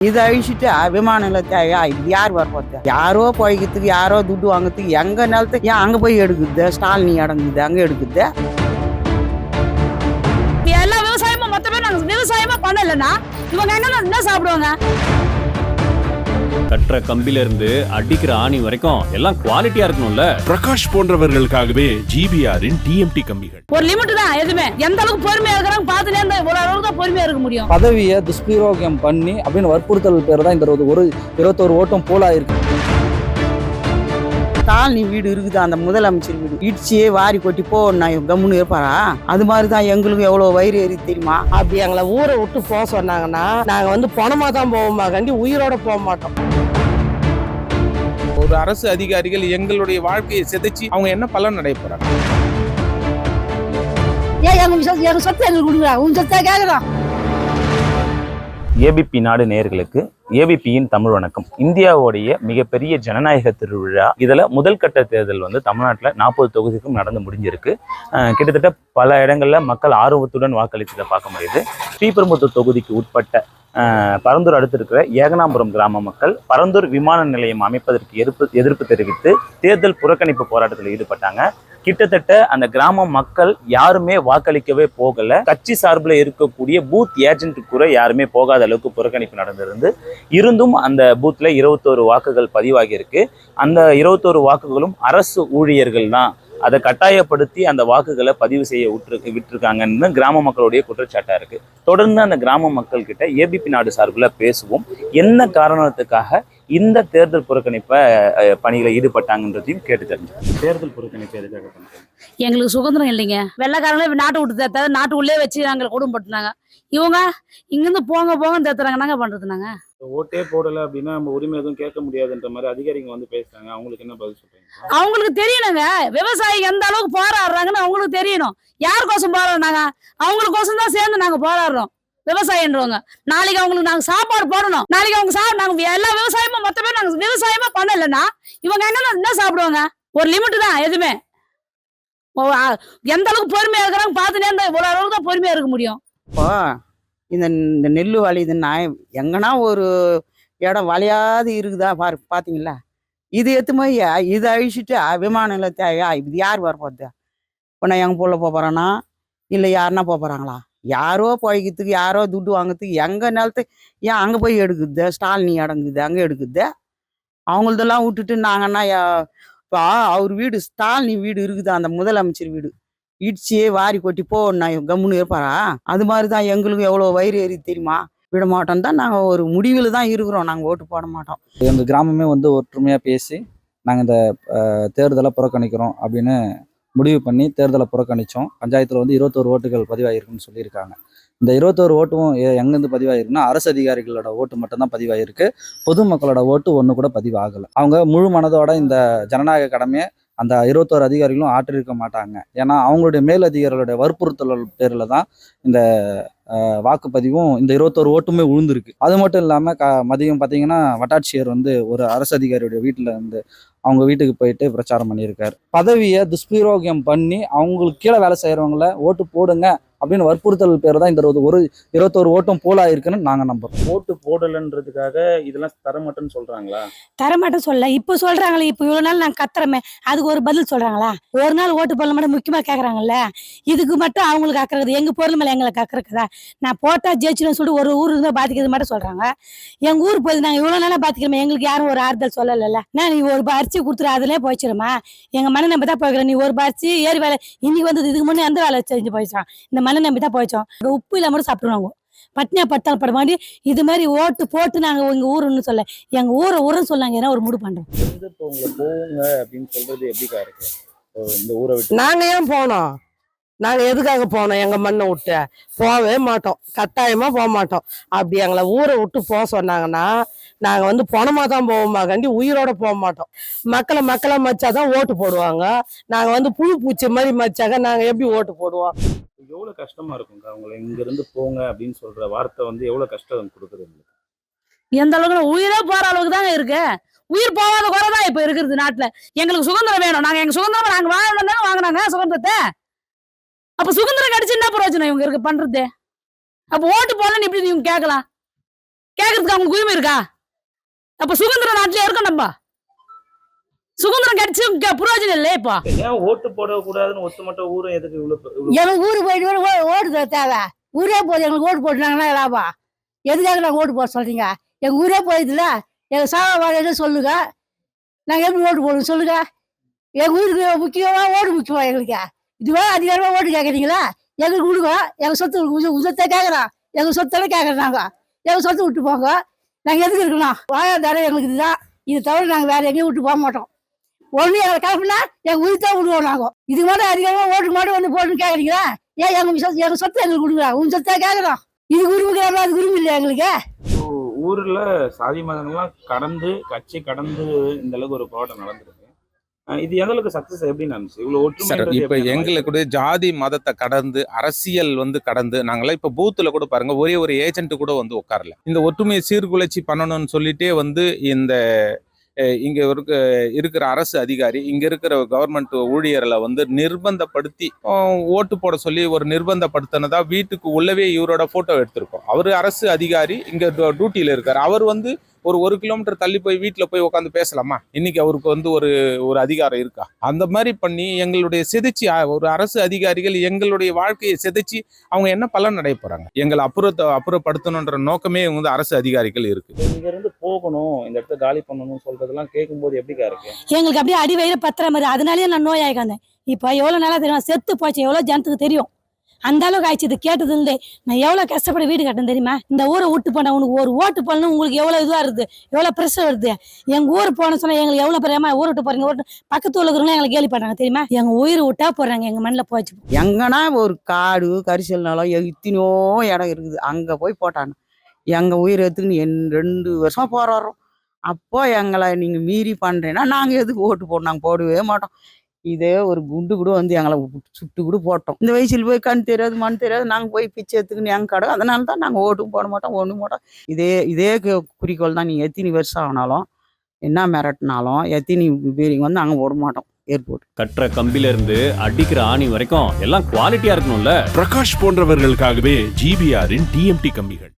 இதை அழிச்சிட்டு விமான நிலையத்தையா இது யார் வரப்போத்த யாரோ குழைக்கிறதுக்கு யாரோ துட்டு வாங்குறதுக்கு எங்க நிலத்தை ஏன் அங்க போய் எடுக்குது? ஸ்டாலினி அடங்குது அங்க எடுக்குது? எல்லா விவசாயமும் மொத்தமே நாங்க விவசாயமா பண்ணலன்னா இவங்க என்ன சாப்பிடுவாங்க? கட்டுற கம்பில இருந்து அடிக்கிற ஆணி வரைக்கும் எல்லாம் குவாலிட்டியா இருக்கணும்ல. பிரகாஷ் போன்றவர்களுக்காகவே ஜிபிஆரின் டிஎம்டி கம்பிகள். ஒரு லிமிட் தான் எதுவுமே. எந்த அளவுக்கு பொறுமையா இருக்கிறாங்க பார்த்துட்டே இருந்தா இவ்வளவு அளவுக்கு தான் பொறுமையா இருக்க முடியும். பதவியை துஷ்பிரயோகம் பண்ணி அப்படின்னு வற்புறுத்தல் பேர் தான் இந்த ஒரு ஒரு இருபத்தோரு ஓட்டம் போலாயிருக்கு. ஸ்டாலினி வீடு இருக்குது அந்த முதலமைச்சர் வீடு. இடிச்சியே வாரி கொட்டி போ நான் கம்முன்னு இருப்பாரா? அது மாதிரி தான் எங்களுக்கு எவ்வளோ வயிறு ஏறி தெரியுமா? அப்படி எங்களை ஊரை விட்டு போக சொன்னாங்கன்னா நாங்க வந்து பணமா தான் போவோமா கண்டி உயிரோட போக மாட்டோம். ஒரு அரசு அதிகாரிகள் எங்களுடைய வாழ்க்கையை சிதைச்சு அவங்க என்ன பலன் அடைய போறாங்க? ஏன் எங்க சொத்து எங்க சொத்து எங்களுக்கு கொடுக்குறா? உன் சொத்தை கேக்குறோம் ஏபிபி நாடு நேயர்களுக்கு ஏபிபியின் தமிழ் வணக்கம். இந்தியாவுடைய மிகப்பெரிய ஜனநாயக திருவிழா. இதில் முதல் கட்ட தேர்தல் வந்து தமிழ்நாட்டில் நாற்பது தொகுதிக்கும் நடந்து முடிஞ்சிருக்கு. கிட்டத்தட்ட பல இடங்களில் மக்கள் ஆர்வத்துடன் வாக்களித்ததை பார்க்க முடியுது. ஸ்ரீபெரும்புத்தூர் தொகுதிக்கு உட்பட்ட பரந்தூர் அடுத்திருக்கிற ஏகனாம்புரம் ஏகனாபுரம் கிராம மக்கள் பரந்தூர் விமான நிலையம் அமைப்பதற்கு எதிர்ப்பு எதிர்ப்பு தெரிவித்து தேர்தல் புறக்கணிப்பு போராட்டத்தில் ஈடுபட்டாங்க. கிட்டத்தட்ட அந்த கிராம மக்கள் யாருமே வாக்களிக்கவே போகல. கட்சி சார்பில் இருக்கக்கூடிய பூத் ஏஜென்ட் கூட யாருமே போகாத அளவுக்கு புறக்கணிப்பு நடந்திருந்து இருந்தும் அந்த பூத்ல இருபத்தோரு வாக்குகள் பதிவாகி இருக்கு. அந்த இருபத்தோரு வாக்குகளும் அரசு ஊழியர்கள் தான். அதை கட்டாயப்படுத்தி அந்த வாக்குகளை பதிவு செய்ய விட்டு விட்டுருக்காங்கன்னு கிராம மக்களுடைய குற்றச்சாட்டா இருக்கு. தொடர்ந்து அந்த கிராம மக்கள்கிட்ட ஏபிபி நாடு சார்பில் பேசுவோம். என்ன காரணத்துக்காக இந்த தேர்தல் புறக்கணிப்பை பணியில ஈடுபட்டாங்கன்றதையும் கேட்டு தெரிஞ்சு தேர்தல் புறக்கணிப்பு எதுக்காக எங்களுக்கு சுதந்திரம் இல்லைங்க. வெள்ளக்காரங்களே இப்ப நாட்டை விட்டு தேத்தாது நாட்டு உள்ளே வச்சு நாங்களை குடும்பப்படுத்தினாங்க இவங்க இங்கிருந்து போங்க போங்க தேத்துறாங்க நாங்க பண்றது நாங்க? ஓட்டே போடல அப்படின்னா நம்ம உரிமை எதுவும் கேட்க முடியாதுன்ற மாதிரி அதிகாரிங்க வந்து பேசுறாங்க. அவங்களுக்கு என்ன பதில் சொல்றீங்க? அவங்களுக்கு தெரியணுங்க. விவசாயி எந்த அளவுக்கு போராடுறாங்கன்னு அவங்களுக்கு தெரியணும். யாருக்கோசம் போராடுறாங்க அவங்களுக்கோசம் தான் சேர்ந்து நாங்க போராடுறோம். விவசாயன்றவங்க. நாளைக்கு அவங்களுக்கு நாங்க சாப்பாடு போடணும் நாளைக்கு அவங்க சா நாங்க எல்லா விவசாயமும் மொத்தமே நாங்க விவசாயமா பண்ணலன்னா இவங்க என்ன என்ன சாப்பிடுவாங்க? ஒரு லிமிட் தான் எதுவுமே. ஓ, எந்த அளவுக்கு பொறுமையா இருக்கிறாங்க பார்த்துட்டே இருந்தா இவ்வளவு அளவுக்கு தான் பொறுமையா இருக்க முடியும். இப்போ இந்த இந்த நெல் வலியுதுன்னா எங்கன்னா ஒரு இடம் வளையாது இருக்குதா பாரு பார்த்தீங்களா இது எத்துமையா இதை அழிச்சிட்டு விமான நிலையத்தையா இது யார் வரப்போகுது இப்போ நான் எங்கள் புள்ள போகிறானா இல்லை யாருன்னா போகிறாங்களா யாரோ குழைக்கிறதுக்கு யாரோ துட்டு வாங்குறதுக்கு எங்கள் நிலத்து ஏன் அங்கே போய் எடுக்குது? ஸ்டாலினி அடங்குது அங்கே எடுக்குது? அவங்களதெல்லாம் விட்டுட்டு நாங்கன்னா இப்போ அவர் வீடு ஸ்டாலினி வீடு இருக்குது அந்த முதலமைச்சர் வீடு. இடிச்சியே வாரி கொட்டி போ நான் கம்முன்னு இருப்பாரா அது மாதிரி தான் எங்களுக்கு எவ்வளோ வயிறு ஏறி தெரியுமா? விட மாட்டோம் தான் நாங்கள் ஒரு முடிவில் தான் இருக்கிறோம் நாங்கள் ஓட்டு போட மாட்டோம். எங்கள் கிராமமே வந்து ஒற்றுமையாக பேசி நாங்கள் இந்த தேர்தலை புறக்கணிக்கிறோம் அப்படின்னு முடிவு பண்ணி தேர்தலை புறக்கணித்தோம் பஞ்சாயத்தில் வந்து இருபத்தோரு ஓட்டுகள் பதிவாயிருக்குன்னு சொல்லியிருக்காங்க. இந்த இருபத்தோரு ஓட்டும் எங்கேருந்து பதிவாயிருக்குன்னா அரசு அதிகாரிகளோட ஓட்டு மட்டும்தான் பதிவாயிருக்கு. பொதுமக்களோட ஓட்டு ஒன்று கூட பதிவாகலை. அவங்க முழு மனதோட இந்த ஜனநாயக கடமையை அந்த இருபத்தோரு அதிகாரிகளும் ஆற்றிருக்க மாட்டாங்க. ஏன்னா அவங்களுடைய மேல் அதிகாரிகளுடைய வற்புறுத்தல் பேரில் தான் இந்த வாக்குப்பதிவும் இந்த இருபத்தோரு ஓட்டுமே விழுந்திருக்கு அது மட்டும் இல்லாமல் க மதியம் பார்த்தீங்கன்னா வட்டாட்சியர் வந்து ஒரு அரசு அதிகாரியுடைய வீட்டில் வந்து அவங்க வீட்டுக்கு போயிட்டு பிரச்சாரம் பண்ணியிருக்காரு. பதவியை துஷ்பிரயோகம் பண்ணி அவங்களுக்கு கீழே வேலை செய்கிறவங்கள ஓட்டு போடுங்க அப்படின்னு வற்புறுத்தல் பேர் தான் இந்த ஒரு- ஒரு இருபத்தோரு ஓட்டும் போலாயிருக்குன்னு நாங்கள் நம்புறோம். ஓட்டு போடலன்றதுக்காக இதெல்லாம் தரமாட்டேன்னு சொல்றாங்களா? தரமாட்டேன் சொல்ல இப்போ சொல்றாங்களே இப்போ இவ்வளவு நாள் நாங்க கத்துறோமே அதுக்கு ஒரு பதில் சொல்றாங்களா? ஒரு நாள் ஓட்டு போடல மட்டும் முக்கியமா கேக்குறாங்கல்ல? இதுக்கு மட்டும் அவங்களுக்கு அக்கறது எங்க பொருள் மேல எங்களுக்கு அக்கறக்குதா நான் போட்டா ஜெயிச்சிடும் சொல்லிட்டு ஒரு ஊர் இருந்தா பாதிக்கிறது மட்டும் சொல்றாங்க. எங்க ஊர் போய் நாங்க இவ்வளவு நாளா பாத்துக்கிறோமே எங்களுக்கு யாரும் ஒரு ஆறுதல் சொல்லல நான் நீ ஒரு அரிசி கொடுத்துரு அதுலயே போயிச்சிருமா எங்க மன நம்பி தான் போய்க்கிறோம். நீ ஒரு அரிசி ஏறி வேலை இன்னைக்கு வந்து இதுக்கு முன்னே அந்த வேலை செஞ்சு போயிச்சோம் இந்த மன நம்பி தான் போயிச்சோம் இங்க உப்பு இல்லாம மட்டும் சாப்பிடுவாங்க பட்னியா பட்டால் பட மாட்டி இது மாதிரி ஓட்டு போட்டு நாங்க எங்க ஊருன்னு சொல்ல எங்க ஊரை ஊருன்னு சொல்லாங்க ஏன்னா ஒரு முடிவு பண்றோம். நாங்க ஏன் போனோம்? நாங்க எதுக்காக போனோம்? எங்க மண்ணை விட்டு. போகவே மாட்டோம். கட்டாயமா போக மாட்டோம். அப்படி எங்களை ஊரை விட்டு போக சொன்னாங்கன்னா நாங்க வந்து பணமா தான் போவோமா கண்டி உயிரோட போக மாட்டோம். மக்களை மக்களை மச்சாதான் ஓட்டு போடுவாங்க. நாங்க வந்து புழு பூச்சி மாதிரி மச்சாக்க நாங்க எப்படி ஓட்டு போடுவோம்? எவ்வளவு கஷ்டமா இருக்கும்க்கா உங்களை இங்க இருந்து போங்க அப்படின்னு சொல்ற வார்த்தை வந்து எவ்வளவு கஷ்டம் கொடுக்குது உங்களுக்கு? எந்த அளவுக்கு உயிரே போற அளவுக்கு தாங்க இருக்கு. உயிர் போகாத குறை தான் இப்ப இருக்குது நாட்டுல. எங்களுக்கு சுதந்திரம் வேணும். நாங்க எங்க சுதந்திரம் நாங்க வாங்கணும் தானே வாங்கினாங்க சுதந்திரத்தை? அப்ப சுதந்திரம் கிடைச்சு என்ன பிரயோஜனம்? இவங்க இருக்கு பண்றது. அப்ப ஓட்டு போடலன்னு எப்படி இவங்க கேட்கலாம்? கேட்கறதுக்கு அவங்களுக்கு உரிமை இருக்கா? அப்ப சுதந்திர நாட்டிலே இருக்கோம் நம்ம. சுதந்திரம் கிடைச்சு க- பிரயோஜனம் இல்லை இப்போ. ஏன் ஓட்டு போடக்கூடாதுன்னு ஒத்துமொட்ட ஊரும் எதுக்கு இவ்வளவு ஊரு போயிட்டு ஓ- ஓடுது தேவை. ஊரே போகுது எங்களுக்கு ஓட்டு போட்டுனாங்கன்னா லாபம்? எதுக்காக நாங்கள் ஓட்டு போட சொல்றீங்க? எங்க ஊரே போயிடுதுல எங்க சாவ வாழையில சொல்லுங்க. நாங்கள் எப்படி ஓட்டு போடுவோம் சொல்லுங்க? எங்க ஊருக்கு முக்கியமா ஓட்டு முக்கியமா எங்களுக்கு? இதுவா அதிகாரமா ஓட்டு கேட்குறீங்களா எங்களுக்கு கொடுங்க. எங்க சொத்து உங்க- உங்க கேட்குறோம் எங்க சொத்தெல்லாம் கேட்குறோம் நாங்கள் எங்க சொத்தை விட்டு போங்க. நாங்கள் எதுக்கு இருக்கணும்? வாயாதாரம் எங்களுக்கு இதுதான். இது தவிர நாங்கள் வேற எங்கேயும் விட்டு போக மாட்டோம். ஒண்ணு எங்களை கிளம்புனா எங்க உயிர் தான் விடுவோம் நாங்கள் இதுக்கு மேலே அதிகமா ஓட்டு மாட்டு வந்து போட்டுன்னு கேட்குறீங்களா ஏன் எங்க சொத்து எங்க சொத்தை எங்களுக்கு கொடுக்குறா உன் சொத்தை கேட்குறோம் இது உரிமைக்கிறா அது உரிமை இல்லையா எங்களுக்கு? ஊர்ல சாதி மதங்கள்லாம் கடந்து கட்சி கடந்து இந்த அளவுக்கு ஒரு போராட்டம் நடந்திருக்கு. இது எந்த அளவுக்கு சக்சஸ் எப்படி நடந்துச்சு இவ்வளவு ஒற்றுமை இப்போ எங்களுக்கு? ஜாதி மதத்தை கடந்து அரசியல் வந்து கடந்து நாங்களாம் இப்போ பூத்துல கூட பாருங்க ஒரே ஒரு ஏஜென்ட் கூட வந்து உட்காரல. இந்த ஒற்றுமையை சீர்குலைச்சி பண்ணணும்னு சொல்லிட்டே வந்து இந்த இங்க இருக்க இருக்கிற அரசு அதிகாரி இங்க இருக்கிற கவர்மெண்ட் ஊழியர்களை வந்து நிர்பந்தப்படுத்தி ஓட்டு போட சொல்லி ஒரு நிர்பந்தப்படுத்தினதா வீட்டுக்கு உள்ளவே இவரோட போட்டோ எடுத்திருக்கோம். அவர் அரசு அதிகாரி இங்க டியூட்டியில இருக்காரு. அவர் வந்து ஒரு ஒரு கிலோமீட்டர் தள்ளி போய் வீட்டில் போய் உட்காந்து பேசலாமா? இன்னைக்கு அவருக்கு வந்து ஒரு ஒரு அதிகாரம் இருக்கா? அந்த மாதிரி பண்ணி எங்களுடைய சிதைச்சி ஒரு அரசு அதிகாரிகள் எங்களுடைய வாழ்க்கையை சிதைச்சி அவங்க என்ன பலன் அடைய போறாங்க? எங்களை அப்புறத்தை அப்புறப்படுத்தணுன்ற நோக்கமே வந்து அரசு அதிகாரிகள் இருக்கு. இங்க இருந்து போகணும் இந்த இடத்த காலி பண்ணணும்னு சொல்றதெல்லாம் கேட்கும்போது எப்படிக்கா இருக்கு? எங்களுக்கு அப்படியே அடி வயிறு பத்திர மாதிரி அதனாலேயே நான் நோய் ஆகிக்காந்தேன் இப்போ எவ்வளோ நாளாக தெரியும்? செத்து போச்சு எவ்வளோ ஜனத்துக்கு தெரியும்? அந்த அளவுக்கு ஆயிடுச்சு இது கேட்டது இருந்தே. நான் எவ்வளோ கஷ்டப்பட்டு வீடு கட்டேன் தெரியுமா? இந்த ஊரை விட்டு போன உனக்கு ஒரு ஓட்டு போடணும் உங்களுக்கு எவ்வளோ இதுவாக இருக்குது? எவ்வளோ ப்ரெஷர் வருது? எங்கள் ஊர் போன சொன்னா எங்களுக்கு எவ்வளோ பெரியமா ஊர் விட்டு போறீங்க? ஊர் பக்கத்து ஊர்ல இருக்கிறவங்க எங்களை கேள்வி பண்ணுறாங்க தெரியுமா? எங்கள் உயிர் விட்டா போகிறாங்க எங்கள் மண்ணில் போச்சு. எங்கன்னா ஒரு காடு கரிசல் நிலம் எத்தனையோ இடம் இருக்குது. அங்கே போய் போட்டாங்க. எங்கள் உயிர் எடுத்துக்கின்னு என் ரெண்டு வருஷமா போராடுறோம். அப்போ எங்களை நீங்கள் மீறி பண்ணுறேன்னா நாங்கள் எதுக்கு ஓட்டு போடணும்? நாங்கள் போடவே மாட்டோம். இதே ஒரு குண்டு கூட வந்து எங்களை சுட்டு கூட போட்டோம். இந்த வயசில் போய் கண் தெரியாது மண் தெரியாது நாங்கள் போய் பிச்சை எடுத்துக்கின்னு எங்கள் கடை அதனால தான் நாங்கள் ஓட்டும் போட மாட்டோம் ஒன்றும் மாட்டோம் இதே இதே குறிக்கோள் தான் நீங்கள் எத்தனை வருஷம் ஆனாலும் என்ன மிரட்டினாலும் எத்தனை பேரிங்க வந்து நாங்கள் ஓட மாட்டோம் ஏர்போர்ட் கட்டுற கம்பில இருந்து அடிக்கிற ஆணி வரைக்கும் எல்லாம் குவாலிட்டியா இருக்கணும்ல? பிரகாஷ் போன்றவர்களுக்காகவே ஜிபிஆரின் டிஎம்டி கம்பிகள்.